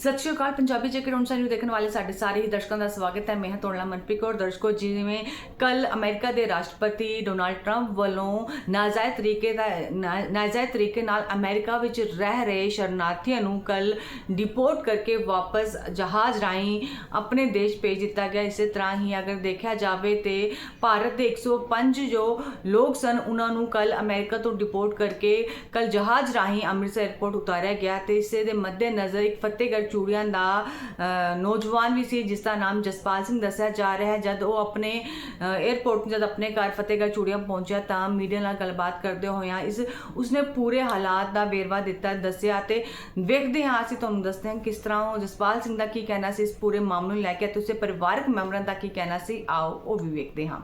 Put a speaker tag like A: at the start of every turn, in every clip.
A: ਸਤਿ ਸ਼੍ਰੀ ਅਕਾਲ, ਪੰਜਾਬੀ ਜੇਕਰ ਹੁਣ ਸਾਨੂੰ ਦੇਖਣ ਵਾਲੇ ਸਾਡੇ ਸਾਰੇ ਹੀ ਦਰਸ਼ਕਾਂ ਦਾ ਸਵਾਗਤ ਹੈ, ਮੈਂ ਹਾਂ ਤੁਹਾਡਾ ਮਨਪ੍ਰੀਤ ਕੌਰ, ਦਰਸ਼ਕੋ, ਜਿਵੇਂ ਕੱਲ ਅਮਰੀਕਾ ਦੇ ਰਾਸ਼ਟਰਪਤੀ ਡੋਨਾਲਡ ਟਰੰਪ ਵੱਲੋਂ ਨਾਜਾਇਜ਼ ਤਰੀਕੇ ਦਾ, ਨਾ- ਨਾਜਾਇਜ਼ ਤਰੀਕੇ ਨਾਲ ਅਮਰੀਕਾ ਵਿੱਚ ਰਹਿ ਰਹੇ ਸ਼ਰਨਾਰਥੀਆਂ ਨੂੰ ਕੱਲ ਡਿਪੋਰਟ ਕਰਕੇ ਵਾਪਸ ਜਹਾਜ਼ ਰਾਹੀਂ ਆਪਣੇ ਦੇਸ਼ ਭੇਜ ਦਿੱਤਾ ਗਿਆ। ਇਸੇ ਤਰ੍ਹਾਂ ਹੀ ਅਗਰ ਦੇਖਿਆ ਜਾਵੇ ਤੇ ਭਾਰਤ ਦੇ 105 ਜੋ ਲੋਕ ਸਨ, ਉਹਨਾਂ ਨੂੰ ਕੱਲ ਅਮਰੀਕਾ ਤੋਂ ਡਿਪੋਰਟ ਕਰਕੇ ਕੱਲ ਜਹਾਜ਼ ਰਾਹੀਂ ਅੰਮ੍ਰਿਤਸਰ 에ਅਰਪੋਰਟ ਉਤਾਰਿਆ ਗਿਆ ਤੇ ਇਸੇ ਦੇ ਮੱਦੇ ਨਜ਼ਰ ਇੱਕ ਫਤਿਹਗੜ੍ਹ ਚੂੜੀਆਂ ਦਾ ਨੌਜਵਾਨ ਵੀ ਸੀ ਜਿਸ ਦਾ ਨਾਮ ਜਸਪਾਲ ਸਿੰਘ ਦੱਸਿਆ ਜਾ ਰਿਹਾ ਹੈ। ਜਦ ਉਹ ਆਪਣੇ 에ਅਰਪੋਰਟ ਜਦ ਆਪਣੇ ਘਰ ਫਤਿਹਗੜ੍ਹ ਚੂੜੀਆਂ ਪਹੁੰਚਿਆ ਤਾਂ ਮੀਡੀਆ ਨਾਲ ਗੱਲਬਾਤ ਕਰਦੇ ਹੋਇਆਂ ਇਸ, ਉਸਨੇ ਪੂਰੇ ਹਾਲਾਤ ਦਾ ਵੇਰਵਾ ਦਿੱਤਾ, ਦੱਸਿਆ ਤੇ ਵੇਖਦੇ ਹਾਂ, ਅਸੀਂ ਤੁਹਾਨੂੰ ਦੱਸਦੇ ਹਾਂ ਕਿਸ ਤਰ੍ਹਾਂ ਉਹ ਜਸਪਾਲ ਸਿੰਘ ਦਾ ਕੀ ਕਹਿਣਾ ਸੀ, ਇਸ ਪੂਰੇ ਮਾਮਲੇ ਨੂੰ ਲੈ ਕੇ ਤੇ ਉਸਦੇ ਪਰਿਵਾਰਕ ਮੈਂਬਰਾਂ ਦਾ ਕੀ ਕਹਿਣਾ ਸੀ, ਆਓ ਉਹ ਵੀ ਵੇਖਦੇ ਹਾਂ।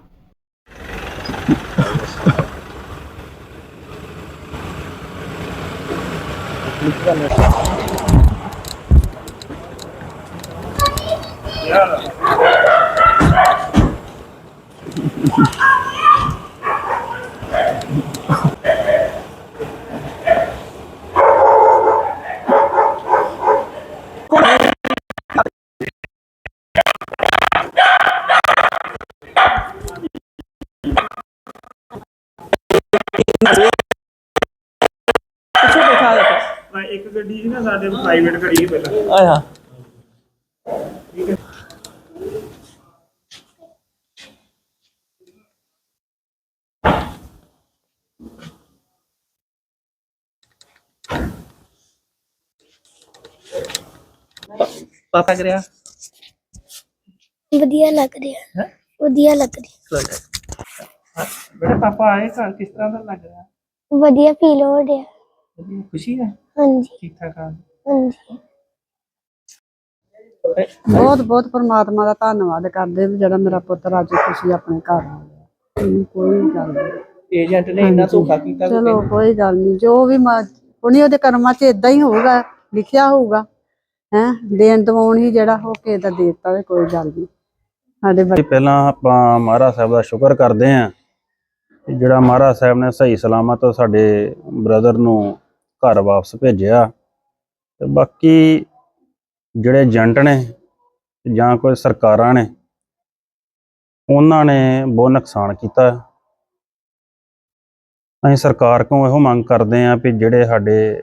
B: ਪਿੱਛੇ ਬੈਠਾ ਦੇਖੋ
C: ਮੈਂ ਇੱਕ ਗੱਡੀ ਸੀ ਨਾ ਸਾਡੇ ਪ੍ਰਾਈਵੇਟ ਖੜੀ ਸੀ ਪਹਿਲਾਂ
B: ਆਇਆ ਪਾਪਾ ਕਰਿਆ?
D: ਵਧੀਆ ਲੱਗ ਰਿਹਾ।
B: ਹੈ?
D: ਵਧੀਆ ਲੱਗ ਰਿਹਾ।
C: ਬੇਟਾ ਪਾਪਾ ਆਏ ਘਰ ਕਿਸ ਤਰ੍ਹਾਂ ਦਾ ਲੱਗ ਰਿਹਾ?
D: ਵਧੀਆ ਫੀਲ ਹੋ ਰਿਹਾ।
C: ਵਧੀਆ ਖੁਸ਼ੀ ਹੈ?
D: ਹਾਂਜੀ।
C: ਠੀਕ ਠਾਕ ਆ।
D: ਹਾਂਜੀ।
E: ਬਹੁਤ ਬਹੁਤ ਪਰਮਾਤਮਾ ਦਾ ਧੰਨਵਾਦ ਕਰਦੇ ਵੀ ਜਿਹੜਾ ਮੇਰਾ ਪੁੱਤਰ ਅੱਜ ਖੁਸ਼ੀ ਆਪਣੇ ਘਰ ਆ ਗਿਆ। ਮੈਨੂੰ ਕੋਈ ਗੱਲ ਨਹੀਂ।
B: ਏਜੰਟ ਨੇ ਇੰਨਾ ਧੋਖਾ ਕੀਤਾ ਕਿ
E: ਚਲੋ ਕੋਈ ਗੱਲ ਨਹੀਂ। ਜੋ ਵੀ ਉਹਨੇ ਉਹਦੇ ਕਰਮਾਂ 'ਚ ਇਦਾਂ ਹੀ ਹੋਊਗਾ ਲਿਖਿਆ ਹੋਊਗਾ। ਹੈ, ਦੇਣ ਦਵਾਉਣ ਹੀ ਜਿਹੜਾ ਹੋ ਕੇ ਤਾਂ ਦੇ ਤੇ ਕੋਈ ਗੱਲ ਨਹੀਂ। ਸਾਡੇ ਬੱਚੇ
F: ਪਹਿਲਾਂ ਆਪਾਂ ਮਹਾਰਾਜ ਸਾਹਿਬ ਦਾ ਸ਼ੁਕਰ ਕਰਦੇ ਆਂ ਜਿਹੜਾ ਮਹਾਰਾਜ ਸਾਹਿਬ ਨੇ ਸਹੀ ਸਲਾਮਤ ਸਾਡੇ ਬ੍ਰਦਰ ਨੂੰ ਘਰ ਵਾਪਸ ਭੇਜਿਆ ਤੇ ਬਾਕੀ ਜਿਹੜੇ ਏਜੰਟ ਨੇ ਜਾਂ ਕੋਈ ਸਰਕਾਰਾਂ ਨੇ, ਉਹਨਾਂ ਨੇ ਬਹੁਤ ਨੁਕਸਾਨ ਕੀਤਾ। ਅਸੀਂ ਸਰਕਾਰ ਕੋਲੋਂ ਇਹੋ ਮੰਗ ਕਰਦੇ ਆਂ ਵੀ ਜਿਹੜੇ ਸਾਡੇ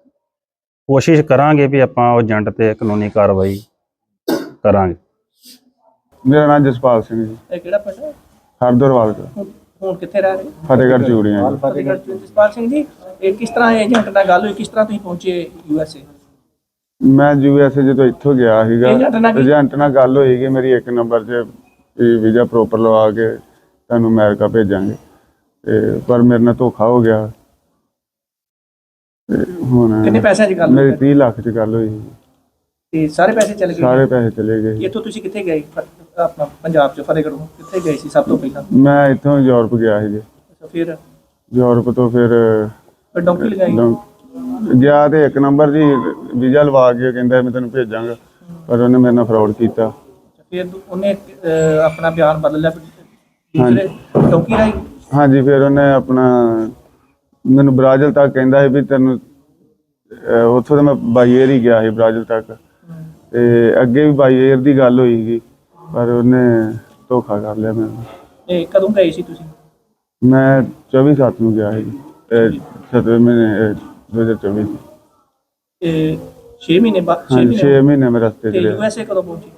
F: ਕੋਸ਼ਿਸ਼ ਕਰਾਂਗੇ ਵੀ ਆਪਾਂ ਉਹ ਏਜੰਟ ਤੇ ਕਾਨੂੰਨੀ ਕਾਰਵਾਈ ਕਰਾਂਗੇ।
G: ਮੇਰਾ ਨਾਮ ਜਸਪਾਲ ਸਿੰਘ ਜੀ।
B: ਇਹ ਕਿਹੜਾ ਪਿੰਡ ਹੈ?
G: ਹਰਦਰਵਾਲ ਦਾ
B: ਹੁਣ ਹੁਣ ਕਿੱਥੇ ਰਹਿ ਰਹੇ ਹੋ?
G: ਫਤਿਹਗੜ੍ਹ ਚੂੜੀਆਂ ਜੀ।
B: ਫਤਿਹਗੜ੍ਹ ਚ ਜਸਪਾਲ ਸਿੰਘ ਜੀ ਇਹ ਕਿਸ ਤਰ੍ਹਾਂ ਏਜੰਟ ਨਾਲ ਗੱਲ ਹੋਈ? ਕਿਸ ਤਰ੍ਹਾਂ ਤੁਸੀਂ ਪਹੁੰਚੇ ਯੂ ਐਸ ਏ?
G: ਮੈਂ ਯੂਐਸਏ ਜਦੋਂ ਇੱਥੋਂ ਗਿਆ ਸੀਗਾ
B: ਏਜੰਟ ਨਾਲ ਕੀ-
G: ਏਜੰਟ ਨਾਲ ਗੱਲ ਹੋਈ ਕਿ ਮੇਰੀ ਇੱਕ ਨੰਬਰ 'ਚ ਵੀਜ਼ਾ ਪ੍ਰੋਪਰ ਲਵਾ ਕੇ ਤੁਹਾਨੂੰ ਅਮਰੀਕਾ ਭੇਜਾਂਗੇ। ਤੇ ਪਰ ਮੇਰੇ ਨਾਲ ਧੋਖਾ ਹੋ ਗਿਆ। ਤੇ ਹੁਣ
B: ਕਿੰਨੇ ਪੈਸਿਆਂ 'ਚ ਗੱਲ
G: ਮੇਰੀ
B: ਹੋਈ?
G: 30 ਲੱਖ 'ਚ ਗੱਲ ਹੋਈ ਸੀ।
B: ਤੇ ਸਾਰੇ ਪੈਸੇ ਚਲੇ ਗਏ?
G: ਸਾਰੇ ਪੈਸੇ ਚਲੇ ਗਏ
B: ਇੱਥੋਂ ਤੁਸੀਂ ਕਿੱਥੇ ਗਏ? ਫ- ਆਪਣਾ ਪੰਜਾਬ 'ਚ ਫਤਿਹਗੜ੍ਹੋਂ ਕਿੱਥੇ ਗਏ ਸੀ ਸਭ ਤੋਂ ਪਹਿਲਾਂ?
G: ਮੈਂ ਇੱਥੋਂ ਯੂਰਪ ਗਿਆ ਸੀ ਜੀ।
B: ਅੱਛਾ ਫਿਰ?
G: ਯੂਰਪ ਤੋਂ ਫਿਰ
B: ਫਿਰ ਡੌਂਕੀ ਲਗਾਈ?
G: ਲੰ- ਗਿਆ ਤੇ ਇੱਕ ਨੰਬਰ ਜੀ ਵੀਜ਼ਾ ਲਵਾ ਕੇ ਕਹਿੰਦਾ ਮੈਂ ਤੈਨੂੰ ਭੇਜਾਂਗਾ। ਪਰ ਉਹਨੇ ਮੇਰੇ ਨਾਲ ਫਰਾਡ ਕੀਤਾ।
B: ਫਿਰ ਦੂ- ਉਹਨੇ ਅਹ, ਆਪਣਾ ਬਿਆਨ ਬਦਲ ਲਿਆ ਫਿਰ? ਦੂਸਰੇ ਡੌਂਕੀ ਰਾਈ
G: ਹਾਂਜੀ ਫਿਰ ਉਹਨੇ ਆਪਣਾ ਮੈਨੂੰ ਬ੍ਰਾਜ਼ਿਲ ਤੱਕ ਕਹਿੰਦਾ ਸੀ ਵੀ ਤੈਨੂੰ ਅਹ ਉੱਥੋਂ ਤਾਂ ਮੈਂ ਬਾਈ ਏਅਰ ਹੀ ਗਿਆ ਸੀ ਬ੍ਰਾਜ਼ਿਲ ਤੱਕ। ਤੇ ਅੱਗੇ ਵੀ ਬਾਈ ਏਅਰ ਦੀ ਗੱਲ ਹੋਈ ਸੀ ਪਰ ਉਹਨੇ ਧੋਖਾ ਕਰ ਲਿਆ ਮੈਨੂੰ
B: ਇਹ ਕਦੋਂ ਗਏ ਸੀ ਤੁਸੀਂ?
G: ਮੈਂ 24 ਸੱਤ ਨੂੰ ਗਿਆ ਸੀ 7 ਮਹੀਨੇ ਅਹ 2024 ਚ।
B: ਇਹ 6 ਮਹੀਨੇ ਬਾਅਦ 6
G: ਹਾਂਜੀ 6
B: ਮਹੀਨੇ
G: ਮਹੀਨੇ ਮੈਂ ਰਸਤੇ
B: ਤੇ
G: ਤੇ
B: ਯੂ
G: ਰਿਹਾ।
B: ਐਸ ਏ ਕਦੋਂ ਪਹੁੰਚੇ?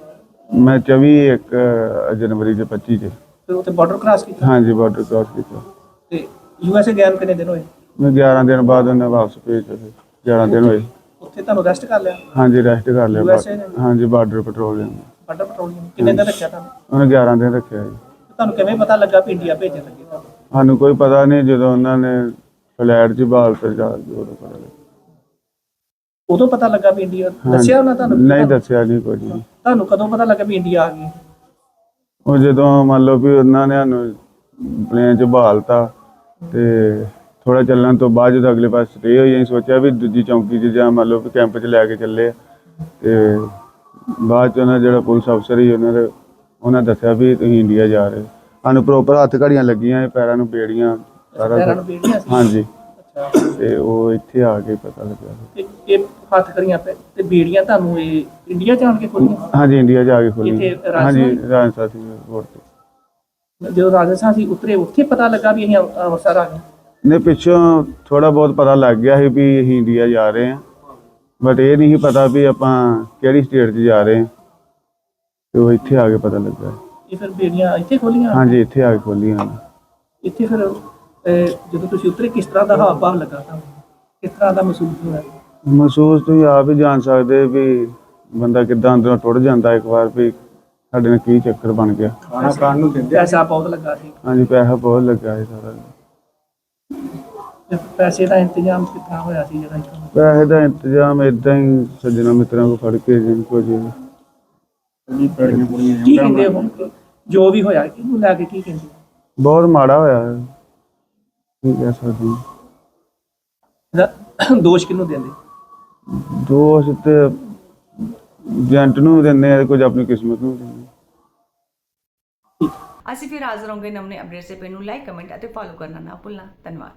G: ਮੈਂ 24 ਇੱਕ ਅਹ, ਜਨਵਰੀ ਦੇ 25 ਚ।
B: ਫਿਰ ਉੱਥੇ ਬਾਰਡਰ ਕ੍ਰਾਸ ਕੀਤਾ?
G: ਹਾਂਜੀ ਬਾਰਡਰ ਕ੍ਰਾਸ ਕੀਤਾ।
B: ਤੇ ਯੂ ਐਸ ਏ ਗਏ ਨੂੰ ਕਿੰਨੇ ਦਿਨ ਹੋਏ?
G: ਮੈਂ 11 ਦਿਨ ਬਾਅਦ ਉਹਨੇ ਵਾਪਸ ਭੇਜਿਆ ਫਿਰ 11 ਦਿਨ ਹੋਏ।
B: ਉੱਥੇ ਤੁਹਾਨੂੰ ਰੈਸਟ ਕਰ ਲਿਆ?
G: ਹਾਂਜੀ ਰੈਸਟ ਕਰ ਲਿਆ।
B: USA ਨੇ?
G: ਹਾਂਜੀ ਬਾਰਡਰ ਪੈਟਰੋਲਿੰਗ
B: ਬਾਰਡਰ ਪੈਟਰੋਲਿੰਗ ਕਿੰਨੇ ਦਿਨ ਰੱਖਿਆ ਤੁਹਾਨੂੰ?
G: ਉਹਨੇ 11 ਦਿਨ ਰੱਖਿਆ ਜੀ।
B: ਤੁਹਾਨੂੰ ਕਿਵੇਂ ਪਤਾ ਲੱਗਾ ਵੀ ਇੰਡੀਆ ਭੇਜਣ ਲੱਗੇ ਤੁਹਾਨੂੰ?
G: ਸਾਨੂੰ ਕੋਈ ਪਤਾ ਨਹੀਂ ਜਦੋਂ ਉਹਨਾਂ ਨੇ ਫਲੈਟ 'ਚ ਬਾਲ ਤੇ ਜਾ ਕੇ ਉਦੋਂ ਪਤਾ ਲੱਗਾ।
B: ਉਦੋਂ ਪਤਾ ਲੱਗਾ ਵੀ ਇੰਡੀਆ ਦੱਸਿਆ ਉਹਨਾਂ ਤੁਹਾਨੂੰ?
G: ਨਹੀਂ ਦੱਸਿਆ ਨਹੀਂ ਕੁਝ ਵੀ।
B: ਤੁਹਾਨੂੰ ਕਦੋਂ ਪਤਾ ਲੱਗਾ ਵੀ ਇੰਡੀਆ ਆ ਗਈ?
G: ਉਹ ਜਦੋਂ ਮੰਨ ਲਓ ਵੀ ਉਹਨਾਂ ਨੇ ਸਾਨੂੰ ਪਲੇਨ 'ਚ ਬਹਾਲਤਾ ਤੇ ਥੋੜਾ ਚੱਲਣ ਤੋਂ ਬਾਅਦ ਜਦੋਂ ਅਗਲੇ ਪਾਸੇ ਸਟੇ ਹੋਈ ਅਸੀਂ ਸੋਚਿਆ ਵੀ ਦੂਜੀ ਚੌਂਕੀ 'ਚ ਜਾਂ ਮੰਨ ਲਓ ਵੀ ਕੈਂਪ 'ਚ ਲੈ ਕੇ ਚੱਲੇ ਆ। ਤੇ ਬਾਅਦ 'ਚ ਉਹਨਾਂ ਜਿਹੜਾ ਪੁਲਿਸ ਅਫਸਰ ਸੀ ਉਹਨਾਂ ਦੇ ਉਹਨਾਂ ਦੱਸਿਆ ਵੀ ਤੁਸੀਂ ਇੰਡੀਆ ਜਾ ਰਹੇ। ਸਾਨੂੰ ਪ੍ਰੋਪਰ ਹੱਥ ਘੜੀਆਂ ਲੱਗੀਆਂ ਪੈਰਾਂ ਨੂੰ ਬੇੜੀਆਂ ਸਾਰਾ
B: ਪੈਰਾਂ
G: ਕੁਛ।
B: ਨੂੰ ਬੇੜੀਆਂ ਸੀ?
G: ਹਾਂਜੀ।
B: ਅੱਛਾ।
G: ਤੇ ਉਹ ਇੱਥੇ ਆ ਕੇ ਪਤਾ ਲੱਗਾ
B: ਤੇ ਇਹ ਹੱਥ ਕਰੀਆਂ ਤੇ ਬੇੜੀਆਂ ਤੁਹਾਨੂੰ ਇਹ ਇੰਡੀਆ ਜਾਣ ਕੇ ਖੋਲੀਆਂ?
G: ਹਾਂਜੀ ਇੰਡੀਆ ਜਾ ਕੇ ਖੋਲੀ
B: ਇੱਥੇ ਰਾਜਸਥਾਨ?
G: ਹਾਂਜੀ ਰਾਜਸਥਾਨ ਸੀ 에ਅਰਪੋਰਟ ਤੇ।
B: ਜਦੋਂ ਰਾਜਸਥਾਨ ਸੀ ਉਤਰੇ ਉੱਥੇ ਪਤਾ ਲੱਗਾ ਵੀ ਅਸੀਂ ਅੰਮ੍ਰਿ- ਅੰਮ੍ਰਿਤਸਰ ਆ ਗਏ।
G: ਨੇ ਪਿੱਛੋਂ ਥੋੜਾ ਬਹੁਤ ਪਤਾ ਲੱਗ ਗਿਆ ਸੀ ਵੀ ਅਸੀਂ ਇੰਡੀਆ ਜਾ ਰਹੇ ਹਾਂ। ਬਟ ਇਹ ਨਹੀਂ ਪਤਾ ਵੀ ਆਪਾਂ ਕਿਹੜੀ ਸਟੇਟ 'ਚ ਜਾ ਰਹੇ ਹਾਂ। ਤੇ ਉਹ ਇੱਥੇ ਆ ਕੇ ਪਤਾ ਲੱਗਾ।
B: ਇਹ ਫਿਰ ਬੇੜੀਆਂ ਇੱਥੇ ਖੋਲੀਆਂ?
G: ਹਾਂਜੀ ਇੱਥੇ ਆ ਕੇ ਖੋਲੀਆਂ
B: ਇੱਥੇ ਫਿਰ ਜਦੋਂ ਤੁਸੀਂ ਉਤਰੇ ਕਿਸ ਤਰ੍ਹਾਂ ਦਾ ਹਾਵ ਭਾਵ ਲੱਗਾ ਤੁਹਾਨੂੰ? ਕਿਸ ਤਰ੍ਹਾਂ ਦਾ ਮਹਿਸੂਸ ਹੋਇਆ?
G: ਮਹਿਸੂਸ ਤੁਸੀਂ ਆਪ ਹੀ ਜਾਣ ਸਕਦੇ ਵੀ ਬੰਦਾ ਕਿੱਦਾਂ ਅੰਦਰੋਂ ਟੁੱਟ ਜਾਂਦਾ ਇੱਕ ਵਾਰ ਵੀ ਸਾਡੇ ਨਾਲ ਕੀ ਚੱਕਰ ਬਣ ਗਿਆ?
B: ਖਾਣਾ ਖਾਣ ਨੂੰ ਦਿੰਦੇ ਪੈਸਾ ਬਹੁਤ ਲੱਗਾ ਸੀ।
G: ਹਾਂਜੀ ਪੈਸਾ ਬਹੁਤ ਲੱਗਾ ਸੀ ਸਾਰਾ।
B: ਤੇ ਪੈਸੇ ਦਾ ਇੰਤਜ਼ਾਮ ਕਿੱਥਾਂ ਹੋਇਆ ਸੀ ਜਿਹੜਾ ਇੱਥੋਂ
G: ਪੈਸੇ ਦਾ ਇੰਤਜ਼ਾਮ ਇਦਾਂ ਹੀ ਸੱਜਣਾ ਮਿੱਤਰਾਂ ਕੋ ਫੜ ਕੇ ਜਿੰਨ ਕੋ ਜੀ
B: ਕੀ ਕਹਿੰਦੇ ਹੁਣ। ਜੋ ਵੀ ਹੋਇਆ ਕਿਹਨੂੰ ਲੈ ਕੇ ਕੀ ਕਹਿੰਦੇ?
G: ਬਹੁਤ ਮਾੜਾ ਹੋਇਆ। ਹੈ ਕੀ ਕਹਿ ਸਕਦੇ ਹਾਂ।
B: ਇਹਦਾ ਦੋਸ਼ ਕਿਹਨੂੰ ਦਿੰਦੇ?
G: ਦੋਸਤ ਤੇ ਏਜੰਟ ਨੂੰ ਦਿੰਦੇ ਆ ਕੁਝ ਆਪਣੀ ਕਿਸਮਤ ਨੂੰ ਦਿੰਦੇ ਆ।
A: ਅਸੀਂ ਫਿਰ ਹਾਜ਼ਰ ਹੋਵਾਂਗੇ ਨਵੇਂ ਅਪਡੇਟ ਸੇ ਪੇ ਨੂੰ ਲਾਈਕ ਕਮੈਂਟ ਅਤੇ ਫੋਲੋ ਕਰਨਾ ਨਾ ਭੁੱਲਣਾ ਧੰਨਵਾਦ